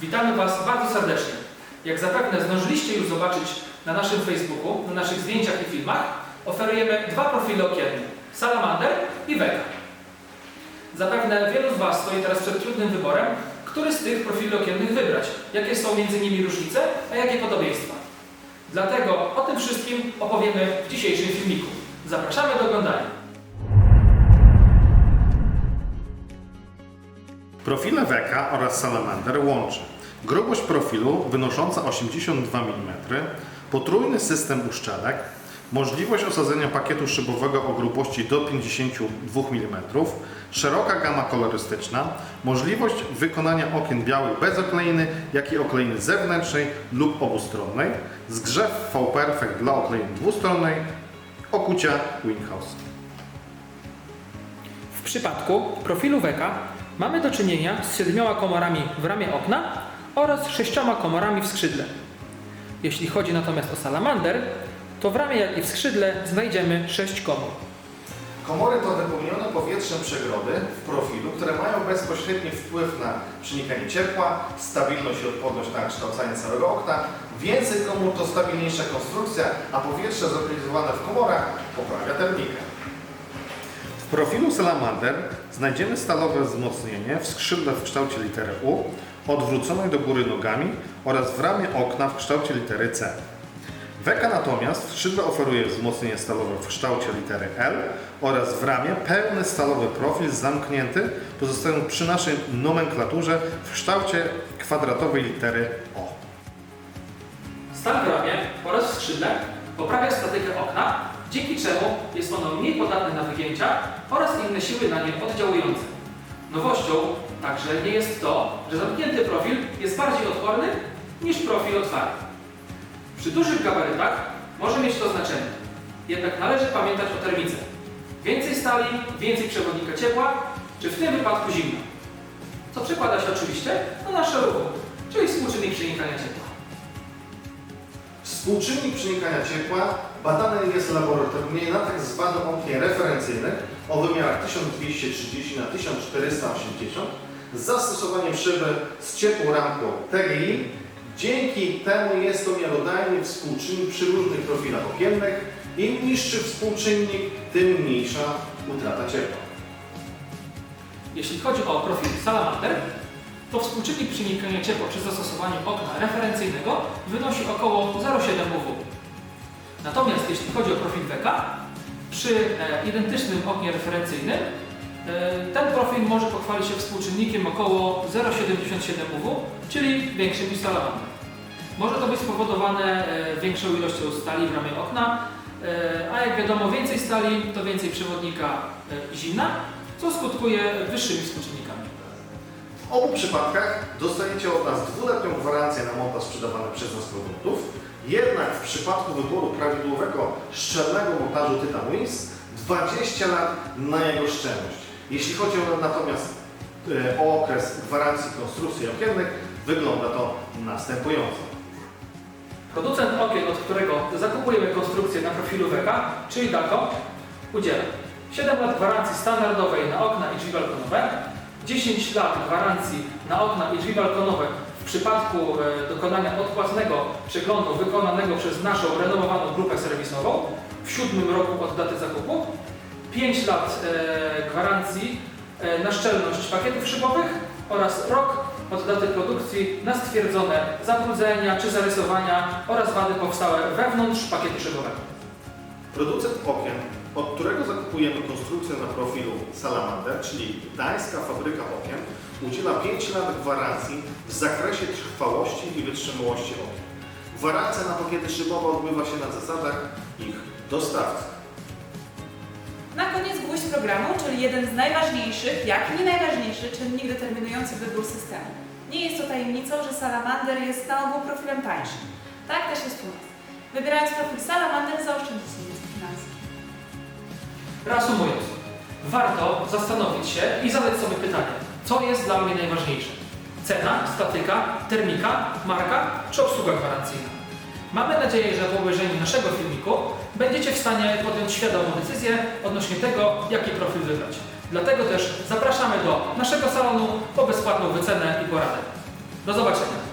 Witamy Was bardzo serdecznie. Jak zapewne zdążyliście już zobaczyć na naszym Facebooku, na naszych zdjęciach i filmach, oferujemy dwa profile okienne. Salamander i Weka. Zapewne wielu z Was stoi teraz przed trudnym wyborem, który z tych profili okiennych wybrać, jakie są między nimi różnice, a jakie podobieństwa. Dlatego o tym wszystkim opowiemy w dzisiejszym filmiku. Zapraszamy do oglądania. Profile Weka oraz Salamander łączy grubość profilu wynosząca 82 mm, potrójny system uszczelek, możliwość osadzenia pakietu szybowego o grubości do 52 mm, szeroka gama kolorystyczna, możliwość wykonania okien białych bez okleiny, jak i okleiny zewnętrznej lub obustronnej, zgrzew V-Perfect dla okleiny dwustronnej, okucia Winghouse. W przypadku profilu Weka mamy do czynienia z siedmioma komorami w ramie okna oraz sześcioma komorami w skrzydle. Jeśli chodzi natomiast o salamander, to w ramię jak i w skrzydle znajdziemy sześć komór. Komory to wypełnione powietrzem przegrody w profilu, które mają bezpośredni wpływ na przenikanie ciepła, stabilność i odporność na kształcanie całego okna. Więcej komór to stabilniejsza konstrukcja, a powietrze zlokalizowane w komorach poprawia termikę. W profilu Salamander znajdziemy stalowe wzmocnienie w skrzydle w kształcie litery U, odwróconej do góry nogami oraz w ramie okna w kształcie litery C. Weka natomiast skrzydle oferuje wzmocnienie stalowe w kształcie litery L oraz w ramię pełny stalowy profil zamknięty, pozostając przy naszej nomenklaturze w kształcie kwadratowej litery O. Stan w ramię oraz w skrzydle poprawia statykę okna, dzięki czemu jest ono mniej podatne na wygięcia oraz inne siły na nie oddziałujące. Nowością także nie jest to, że zamknięty profil jest bardziej odporny niż profil otwarty. Przy dużych gabarytach może mieć to znaczenie, jednak należy pamiętać o termice. Więcej stali, więcej przewodnika ciepła, czy w tym wypadku zimna. Co przekłada się oczywiście na nasze ruchu, czyli współczynnik przenikania ciepła. Współczynnik przenikania ciepła badany jest laboratoryjnie na tak zwanym oknie referencyjnym o wymiarach 1230 na 1480 z zastosowaniem szyby z ciepłą ramką TGI. Dzięki temu jest to miarodajny współczynnik przy różnych profilach okiennych. Im niższy współczynnik, tym mniejsza utrata ciepła. Jeśli chodzi o profil salamander, to współczynnik przenikania ciepła przy zastosowaniu okna referencyjnego wynosi około 0,7 UW. Natomiast jeśli chodzi o profil Weka, przy e, identycznym oknie referencyjnym e, ten profil może pochwalić się współczynnikiem około 0,77 UW, czyli większym niż salamander. Może to być spowodowane e, większą ilością stali w ramię okna, a jak wiadomo więcej stali to więcej przewodnika zimna, co skutkuje wyższymi współczynnikami. W obu przypadkach dostajecie od nas dwuletnią gwarancję na montaż sprzedawanych przez nas produktów. Jednak w przypadku wyboru prawidłowego, szczelnego montażu Titan Wings 20 lat na jego szczelność. Jeśli chodzi o, natomiast e, o okres gwarancji konstrukcji okiennych, wygląda to następująco. Producent okien, od którego zakupujemy konstrukcję na profilu Weka, czyli Daco, udziela 7 lat gwarancji standardowej na okna i drzwi balkonowe, 10 lat gwarancji na okna i drzwi balkonowe w przypadku e, dokonania odpłatnego przeglądu wykonanego przez naszą renomowaną grupę serwisową w siódmym roku od daty zakupu, 5 lat e, gwarancji e, na szczelność pakietów szybowych oraz rok od daty produkcji na stwierdzone zabrudzenia czy zarysowania oraz wady powstałe wewnątrz pakietu szybowego. Producent okien, zakupujemy konstrukcję na profilu Salamander, czyli Gdańska Fabryka Okien, udziela 5 lat gwarancji w zakresie trwałości i wytrzymałości okien. Gwarancja na pakiety szybowe odbywa się na zasadach ich dostawcy. Na koniec gwóźdź programu, czyli jeden z najważniejszych, jak nie najważniejszy czynnik determinujący wybór systemu. Nie jest to tajemnicą, że Salamander jest na ogół profilem tańszym. Tak też jest u nas. Wybierając profil Salamander zaoszczędzicie. Reasumując, warto zastanowić się i zadać sobie pytanie, co jest dla mnie najważniejsze? Cena, statyka, termika, marka czy obsługa gwarancyjna? Mamy nadzieję, że po obejrzeniu naszego filmiku będziecie w stanie podjąć świadomą decyzję odnośnie tego, jaki profil wybrać. Dlatego też zapraszamy do naszego salonu po bezpłatną wycenę i poradę. Do zobaczenia.